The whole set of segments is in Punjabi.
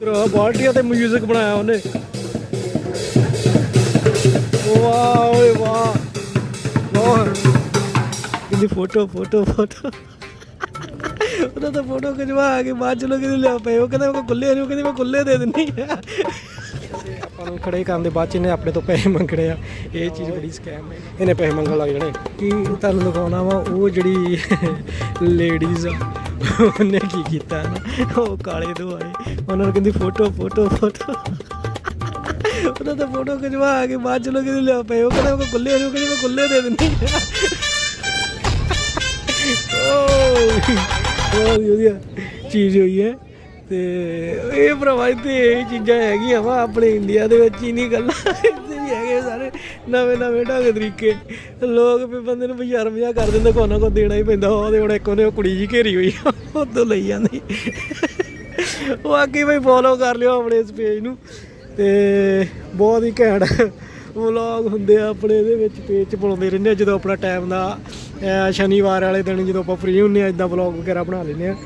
ਤੇਰਾ ਬਾਲਟੀਆਂ ਤੇ ਮਿਊਜ਼ਿਕ ਬਣਾਇਆ ਉਹਨੇ। ਵਾਹ ਓਏ ਵਾਹ। ਵਾਹ। ਇਹਦੀ ਫੋਟੋ ਫੋਟੋ ਫੋਟੋ ਉਹਦਾ ਤਾਂ ਫੋਟੋ ਖਿਚਵਾ ਕੇ ਬਾਅਦ ਚ ਲੋਕ ਲਿਆ ਪਏ। ਉਹ ਕਹਿੰਦਾ ਮੈਂ ਗੁੱਲੇ ਨਹੀਂ ਉਹ ਕਹਿੰਦੀ ਮੈਂ ਗੁੱਲੇ ਦੇ ਦਿੰਨੀ ਆ। ਆਪਾਂ ਨੂੰ ਖੜੇ ਕਰਨ ਦੇ ਬਾਅਦ ਚ ਇਹਨੇ ਆਪਣੇ ਤੋਂ ਪੈਸੇ ਮੰਗਣੇ ਆ। ਇਹ ਚੀਜ਼ ਬੜੀ ਸਕੈਮ ਹੈ। ਇਹਨੇ ਪੈਸੇ ਮੰਗਣ ਲੱਗ ਜਾਣੇ। ਕੀ ਤੁਹਾਨੂੰ ਲਗਾਉਣਾ ਵਾ? ਉਹ ਜਿਹੜੀ ਲੇਡੀਜ਼ ਆ। ਉਹਨੇ ਕੀ ਕੀਤਾ ਨਾ? ਉਹ ਕਾਲੇ ਦੁਆਲੇ, ਉਹਨਾਂ ਨੂੰ ਕਹਿੰਦੀ ਫੋਟੋ ਫੋਟੋ ਫੋਟੋ। ਉਹਨਾਂ ਦਾ ਫੋਟੋ ਖਿਚਵਾ ਕੇ ਬਾਅਦ ਚ ਲੋਕ ਇਹਨੂੰ ਲਿਆ ਪਏ। ਉਹ ਕਹਿੰਦਾ ਮੈਂ ਗੁੱਲੇ ਨਹੀਂ ਉਹ ਕਹਿੰਦੀ ਮੈਂ ਗੁੱਲੇ ਦੇ ਦਿੰਨੀ ਆ। ਬਹੁਤ ਵਧੀਆ ਚੀਜ਼ ਹੋਈ ਹੈ। ਤੇ ਇਹ ਭਰਾਵਾ, ਇੱਥੇ ਇਹ ਚੀਜ਼ਾਂ ਹੈਗੀਆਂ ਵਾ, ਆਪਣੇ ਇੰਡੀਆ ਦੇ ਵਿੱਚ ਹੀ ਨਹੀਂ ਗੱਲਾਂ, ਇੱਥੇ ਵੀ ਹੈਗੇ ਸਾਰੇ ਨਵੇਂ ਨਵੇਂ ਢੰਗ ਤਰੀਕੇ। ਲੋਕ ਵੀ ਬੰਦੇ ਨੂੰ ਬਜ਼ਾਰ ਮਜ਼ਾ ਕਰ ਦਿੰਦੇ, ਕੋਈ ਨਾ ਕੋਈ ਦੇਣਾ ਹੀ ਪੈਂਦਾ ਉਹਦੇ ਹੁਣ ਇੱਕ ਉਹਨੇ ਉਹ ਕੁੜੀ ਜੀ ਘੇਰੀ ਹੋਈ ਆ ਉਦੋਂ ਲਈ ਜਾਂਦੀ। ਉਹ ਬਈ ਫੋਲੋ ਕਰ ਲਿਓ ਆਪਣੇ ਇਸ ਪੇਜ ਨੂੰ, ਤੇ ਬਹੁਤ ਹੀ ਘੈਂਟ ਵਲੌਗ ਹੁੰਦੇ ਆ ਆਪਣੇ ਇਹਦੇ ਵਿੱਚ ਪੇਜ 'ਚ ਪਾਉਂਦੇ ਰਹਿੰਦੇ ਆ, ਜਦੋਂ ਆਪਣਾ ਟਾਈਮ ਦਾ ਸ਼ਨੀਵਾਰ ਵਾਲੇ ਦਿਨ ਜਦੋਂ ਆਪਾਂ ਫ੍ਰੀ ਹੁੰਨੇ ਆ ਇਦਾਂ ਵਲੌਗ ਵਗੈਰਾ ਬਣਾ ਲੈਂਦੇ ਆ।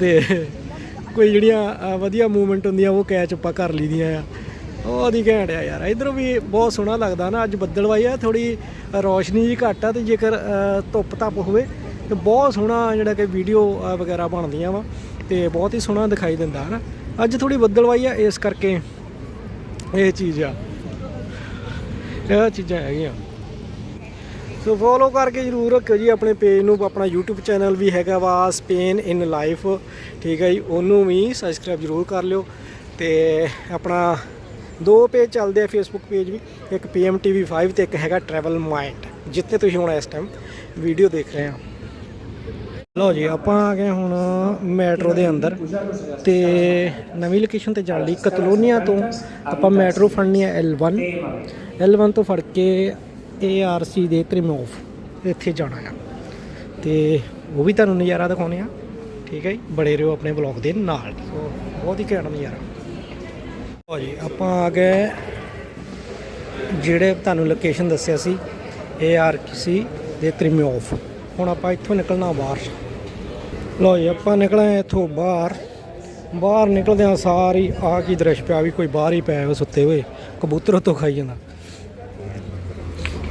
ਤੇ ਕੋਈ ਜਿਹੜੀਆਂ ਵਧੀਆ ਮੂਵਮੈਂਟ ਹੁੰਦੀਆਂ ਉਹ ਕੈਚ ਆਪਾਂ ਕਰ ਲਈਦੀਆਂ ਆ। ਉਹ ਦੀ ਘੈਂਟ ਆ ਯਾਰ। ਇਧਰੋਂ ਵੀ ਬਹੁਤ ਸੋਹਣਾ ਲੱਗਦਾ ਨਾ। ਅੱਜ ਬੱਦਲਵਾਈ ਆ ਥੋੜੀ ਰੋਸ਼ਨੀ ਜੀ ਘੱਟ ਆ ਤੇ ਜੇਕਰ ਅਹ, ਧੁੱਪ ਧੱਪ ਹੋਵੇ ਤੇ ਬਹੁਤ ਸੋਹਣਾ ਜਿਹੜਾ ਕਿ ਵੀਡੀਓ ਵਗੈਰਾ ਬਣਦੀਆਂ ਵਾ ਤੇ ਬਹੁਤ ਹੀ ਸੋਹਣਾ ਦਿਖਾਈ ਦਿੰਦਾ ਹਨਾ? ਅੱਜ ਥੋੜੀ ਬੱਦਲਵਾਈ ਆ ਇਸ ਕਰਕੇ ਇਹ ਚੀਜ਼ ਆ। ਇਹ ਚੀਜ਼ਾਂ ਹੈਗੀਆਂ। ਸੋ ਫੋਲੋ ਕਰਕੇ ਜਰੂਰ ਰੱਖਿਓ ਜੀ ਆਪਣੇ ਪੇਜ ਨੂੰ, ਆਪਣਾ YouTube ਚੈਨਲ ਵੀ ਹੈਗਾ ਵਾ ਸਪੇਨ ਇਨ ਲਾਈਫ ਠੀਕ ਹੈ ਜੀ, ਉਹਨੂੰ ਵੀ ਸਬਸਕ੍ਰਾਈਬ ਜਰੂਰ ਕਰ ਲਿਓ ਤੇ ਆਪਣਾ ਦੋ ਪੇਜ ਚੱਲਦੇ ਆ ਫੇਸਬੁੱਕ ਪੇਜ ਵੀ, ਇੱਕ PMTV 5 ਤੇ ਇੱਕ ਹੈਗਾ ਟਰੈਵਲ ਮਾਈਂਡ ਜਿੱਥੇ ਤੁਸੀਂ ਹੁਣ ਇਸ ਟਾਈਮ ਵੀਡੀਓ ਦੇਖ ਰਹੇ ਆ ਲਓ ਜੀ, ਆਪਾਂ ਆ ਗਏ ਹੁਣ ਮੈਟਰੋ ਦੇ ਅੰਦਰ ਤੇ ਨਵੀਂ ਲੋਕੇਸ਼ਨ ਤੇ ਜਾਣ ਲਈ ਕਤਲੋਨੀਆ ਤੋਂ ਆਪਾਂ ਮੈਟਰੋ ਫੜਨੀ ਹੈ L1 L1 ਤੋਂ ਫੜ ਕੇ ARC ਦੇ ਕ੍ਰਿਮੋਫ ਇੱਥੇ ਜਾਣਾ ਆ। ਤੇ ਉਹ ਵੀ ਤੁਹਾਨੂੰ ਨਜ਼ਾਰਾ ਦਿਖਾਉਣੇ ਆ। ਠੀਕ ਹੈ ਜੀ ਬੜੇ ਰਹੋ ਆਪਣੇ ਬਲੌਗ ਦੇ ਨਾਲ। ਸੋ, ਬਹੁਤ ਹੀ ਘੈਂਟ ਨਜ਼ਾਰਾ। ਲਓ ਜੀ, ਆਪਾਂ ਆ ਗਏ। ਜਿਹੜੇ ਤੁਹਾਨੂੰ ਲੋਕੇਸ਼ਨ ਦੱਸਿਆ ਸੀ ARC ਦੇ ਕ੍ਰਿਮੋਫ ਹੁਣ ਆਪਾਂ ਇੱਥੋਂ ਨਿਕਲਣਾ ਬਾਹਰ। ਲਓ ਜੀ, ਆਪਾਂ ਨਿਕਲੇ ਇੱਥੋਂ ਬਾਹਰ। ਬਾਹਰ ਨਿਕਲਦੇ ਨਿਕਲਦਿਆਂ ਸਾਰੀ ਆ ਕੀ ਦ੍ਰਿਸ਼ ਪਿਆ ਵੀ ਕੋਈ ਬਾਹਰ ਹੀ ਪਿਆ ਹੋਇਆ ਸੁੱਤੇ ਹੋਏ। ਕਬੂਤਰ ਉੱਤੋਂ ਖਾਈ ਜਾਂਦਾ।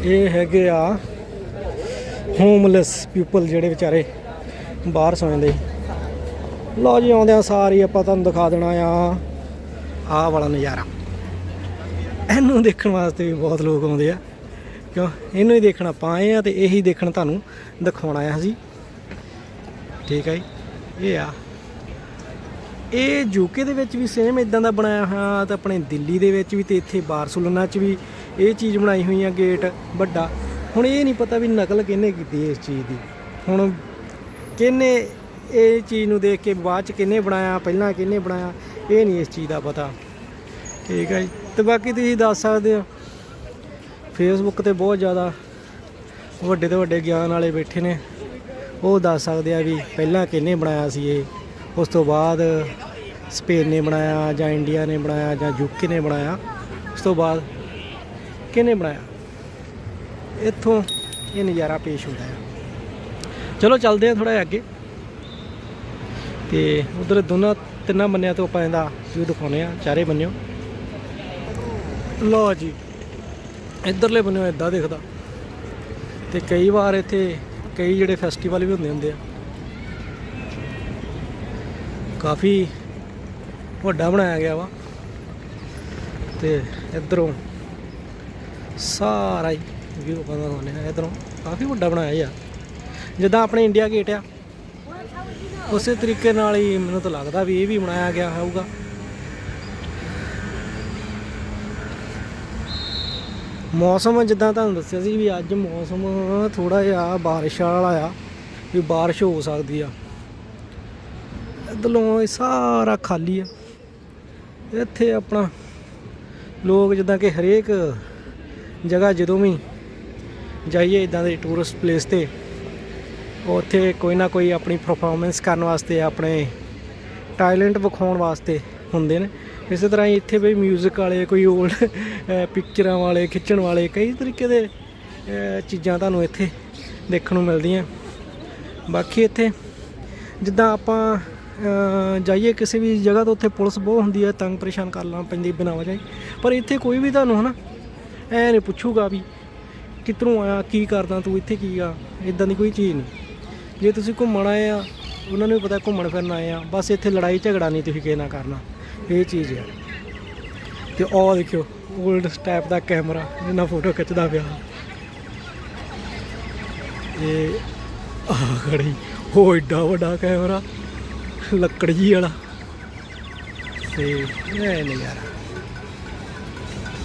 ਇਹ ਹੈਗੇ ਆ ਹੋਮਲੈਸ ਪੀਪਲ ਜਿਹੜੇ ਵਿਚਾਰੇ ਬਾਹਰ ਸੌਂਦੇ ਲਓ ਜੀ ਆਉਂਦੇ ਆਉਂਦਿਆਂ ਸਾਰੀ ਆਪਾਂ ਤੁਹਾਨੂੰ ਦਿਖਾ ਦੇਣਾ ਆ। ਆਹ ਵਾਲਾ ਨਜ਼ਾਰਾ। ਇਹਨੂੰ ਦੇਖਣ ਵਾਸਤੇ ਵੀ ਬਹੁਤ ਲੋਕ ਆਉਂਦੇ ਆ। ਕਿਉਂ? ਇਹਨੂੰ ਹੀ ਦੇਖਣ ਆਪਾਂ ਆਏ ਆ ਤੇ ਇਹੀ ਦੇਖਣ ਤੁਹਾਨੂੰ ਦਿਖਾਉਣਾ ਆ ਜੀ ਠੀਕ ਹੈ ਜੀ, ਇਹ ਆ। ਇਹ ਯੂਕੇ ਦੇ ਵਿੱਚ ਵੀ ਸੇਮ ਇਦਾਂ ਦਾ ਬਣਾਇਆ ਹੋਇਆ ਤੇ ਆਪਣੇ ਦਿੱਲੀ ਦੇ ਵਿੱਚ ਵੀ ਤੇ ਇੱਥੇ ਬਾਰਸਲੋਨਾ 'ਚ ਵੀ ਇਹ ਚੀਜ਼ ਬਣਾਈ ਹੋਈ ਆ ਗੇਟ ਵੱਡਾ। ਹੁਣ ਇਹ ਨਹੀਂ ਪਤਾ ਵੀ ਨਕਲ ਕਿਹਨੇ ਕੀਤੀ ਇਸ ਚੀਜ਼ ਦੀ। ਹੁਣ ਕਿਹਨੇ ਇਹ ਚੀਜ਼ ਨੂੰ ਦੇਖ ਕੇ ਬਾਅਦ 'ਚ ਕਿਹਨੇ ਬਣਾਇਆ, ਪਹਿਲਾਂ ਕਿਹਨੇ ਬਣਾਇਆ, ਇਹ ਨਹੀਂ ਇਸ ਚੀਜ਼ ਦਾ ਪਤਾ। ਠੀਕ ਹੈ ਜੀ। ਤੇ ਬਾਕੀ ਤੁਸੀਂ ਦੱਸ ਸਕਦੇ ਹੋ ਫੇਸਬੁੱਕ ਤੇ ਬਹੁਤ ਜ਼ਿਆਦਾ ਵੱਡੇ ਤੋਂ ਵੱਡੇ ਗਿਆਨ ਵਾਲੇ ਬੈਠੇ ਨੇ। ਉਹ ਦੱਸ ਸਕਦੇ ਆ ਵੀ ਪਹਿਲਾਂ ਕਿਹਨੇ ਬਣਾਇਆ ਸੀ ਇਹ। ਉਸ ਤੋਂ ਬਾਅਦ ਸਪੇਨ ਨੇ ਬਣਾਇਆ ਜਾਂ ਇੰਡੀਆ ਨੇ ਬਣਾਇਆ ਜਾਂ ਯੂਕੇ ਨੇ ਬਣਾਇਆ। ਉਸ ਤੋਂ ਬਾਅਦ ਕਿਹਨੇ ਬਣਾਇਆ। ਇੱਥੋਂ ਇਹ ਨਜ਼ਾਰਾ ਪੇਸ਼ ਹੁੰਦਾ ਹੈ ਚਲੋ ਚੱਲਦੇ ਆ ਥੋੜਾ ਜਿਹਾ ਅੱਗੇ। ਤੇ ਉਧਰ ਦੋਨਾਂ ਤਿੰਨਾਂ ਬੰਨਿਆਂ ਤੋਂ ਆਪਾਂ ਇਹਦਾ ਵਿਊ ਦਿਖਾਉਨੇ ਆ ਚਾਰੇ ਬੰਨਿਓ। ਲਓ ਜੀ, ਇਧਰਲੇ ਬੰਨਿਓ ਇਦਾਂ ਦਿਖਦਾ। ਤੇ ਕਈ ਵਾਰ ਇੱਥੇ ਕਈ ਜਿਹੜੇ ਫੈਸਟੀਵਲ ਵੀ ਹੁੰਦੇ ਹੁੰਦੇ ਆ। ਕਾਫੀ ਵੱਡਾ ਬਣਾਇਆ ਗਿਆ ਵਾ। ਤੇ ਇਧਰੋਂ ਸਾਰਾ ਹੀ ਵੀਊ ਦਾ ਹੋਣੇ ਇਧਰੋਂ ਕਾਫੀ ਵੱਡਾ ਬਣਾਇਆ ਯਾਰ। ਜਿੱਦਾਂ ਆਪਣੇ ਇੰਡੀਆ ਗੇਟ ਆ। ਉਸੇ ਤਰੀਕੇ ਨਾਲ ਹੀ ਮੈਨੂੰ ਤਾਂ ਲੱਗਦਾ ਵੀ ਇਹ ਵੀ ਬਣਾਇਆ ਗਿਆ ਹੋਊਗਾ। ਮੌਸਮ ਜਿੱਦਾਂ ਤੁਹਾਨੂੰ ਦੱਸਿਆ ਸੀ ਵੀ ਅੱਜ ਮੌਸਮ ਥੋੜਾ ਜਿਹਾ ਬਾਰਿਸ਼ ਵਾਲਾ ਆ, ਵੀ ਬਾਰਿਸ਼ ਹੋ ਸਕਦੀ ਆ। ਇੱਧਰੋਂ ਇਹ ਸਾਰਾ ਖਾਲੀ ਆ। ਇੱਥੇ ਆਪਣਾ ਲੋਕ ਜਿੱਦਾਂ ਕਿ ਹਰੇਕ ਜਗ੍ਹਾ ਜਦੋਂ ਵੀ ਜਾਈਏ ਇਦਾਂ ਦੇ ਟੂਰਿਸਟ ਪਲੇਸ ਤੇ, ਉੱਥੇ ਕੋਈ ਨਾ ਕੋਈ ਆਪਣੀ ਪਰਫਾਰਮੈਂਸ ਕਰਨ ਵਾਸਤੇ, ਆਪਣੇ ਟੈਲੈਂਟ ਵਿਖਾਉਣ ਵਾਸਤੇ ਹੁੰਦੇ ਨੇ। ਇਸੇ ਤਰ੍ਹਾਂ ਹੀ ਇੱਥੇ ਵੀ 뮤직 ਵਾਲੇ, ਕੋਈ 올ਡ ਪਿਕਚਰਾਂ ਵਾਲੇ, ਖਿੱਚਣ ਵਾਲੇ, ਕਈ ਤਰੀਕੇ ਦੇ ਚੀਜ਼ਾਂ ਤੁਹਾਨੂੰ ਇੱਥੇ ਦੇਖਣ ਨੂੰ ਮਿਲਦੀਆਂ। ਬਾਕੀ ਇੱਥੇ ਜਿੱਦਾਂ ਆਪਾਂ ਜਾਈਏ ਕਿਸੇ ਵੀ ਜਗ੍ਹਾ ਤੋਂ ਉੱਥੇ ਪੁਲਿਸ ਬਹੁਤ ਹੁੰਦੀ ਹੈ, ਤੰਗ ਪਰੇਸ਼ਾਨ ਕਰ ਕਰਨਾ ਪੈਂਦੀ ਬਿਨਾਂ ਵਜਾਈ ਪਰ ਇੱਥੇ ਕੋਈ ਵੀ ਤੁਹਾਨੂੰ ਹਨਾ ਐ ਨਹੀਂ ਪੁੱਛੂਗਾ ਵੀ ਕਿੱਧਰੋਂ ਆਇਆ, ਕੀ ਕਰਦਾ, ਤੂੰ ਇੱਥੇ ਕੀ ਆ? ਇਦਾਂ ਦੀ ਕੋਈ ਚੀਜ਼ ਨਹੀਂ। ਜੇ ਤੁਸੀਂ ਘੁੰਮਣ ਆਏ ਆ, ਉਹਨਾਂ ਨੂੰ ਵੀ ਪਤਾ ਘੁੰਮਣ ਫਿਰਨ ਆਏ ਆ। ਬਸ ਇੱਥੇ ਲੜਾਈ ਝਗੜਾ ਨਹੀਂ ਤੁਸੀਂ ਕਿਸੇ ਨਾਲ ਕਰਨਾ। ਇਹ ਚੀਜ਼ ਆ। ਤੇ ਉਹ ਦੇਖਿਓ 올ਡ ਸਟੈਪ ਦਾ ਕੈਮਰਾ ਇਹਨਾਂ ਫੋਟੋ ਖਿੱਚਦਾ ਪਿਆ। ਇਹ ਆ ਖੜੀ ਹੋ ਏਡਾ ਵੱਡਾ ਕੈਮਰਾ ਲੱਕੜ ਜੀ ਵਾਲਾ। ਤੇ ਇਹ ਨਜ਼ਾਰਾ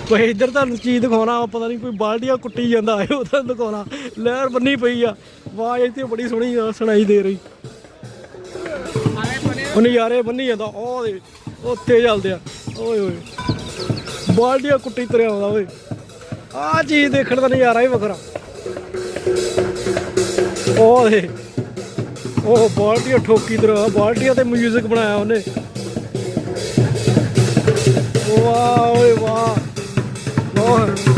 ਕੋਈ ਇੱਧਰ ਤੁਹਾਨੂੰ ਚੀਜ਼ ਦਿਖਾਉਣਾ ਪਤਾ ਨਹੀਂ ਕੋਈ ਬਾਲਟੀਆਂ ਕੁੱਟੀ ਜਾਂਦਾ ਹੈ ਉਹ ਦਿਖਾਉਣਾ। ਲਹਿਰ ਬੰਨੀ ਪਈ ਆ। ਆਵਾਜ਼ ਇੱਥੇ ਬੜੀ ਸੋਹਣੀ ਸੁਣਾਈ ਦੇ ਰਹੀ। ਉਹ ਨਜ਼ਾਰੇ ਬੰਨੀ ਜਾਂਦਾ ਉਹ ਦੇ ਉੱਥੇ ਚੱਲਦੇ ਆ। ਓਏ ਓਏ ਬਾਲਟੀਆਂ ਕੁੱਟੀ ਤੁਰਿਆ ਆਉਂਦਾ ਓਏ। ਆਹ ਚੀਜ਼ ਦੇਖਣ ਦਾ ਨਜ਼ਾਰਾ ਹੀ ਵੱਖਰਾ। ਉਹ ਦੇ ਉਹ ਬਾਲਟੀਆਂ ਠੋਕੀ ਤਰਿਆ ਬਾਲਟੀਆਂ ਤੇ ਮਿਊਜ਼ਿਕ ਬਣਾਇਆ ਉਹਨੇ। ਵਾਹ ਓਏ ਵਾਹ। ਵਾਹ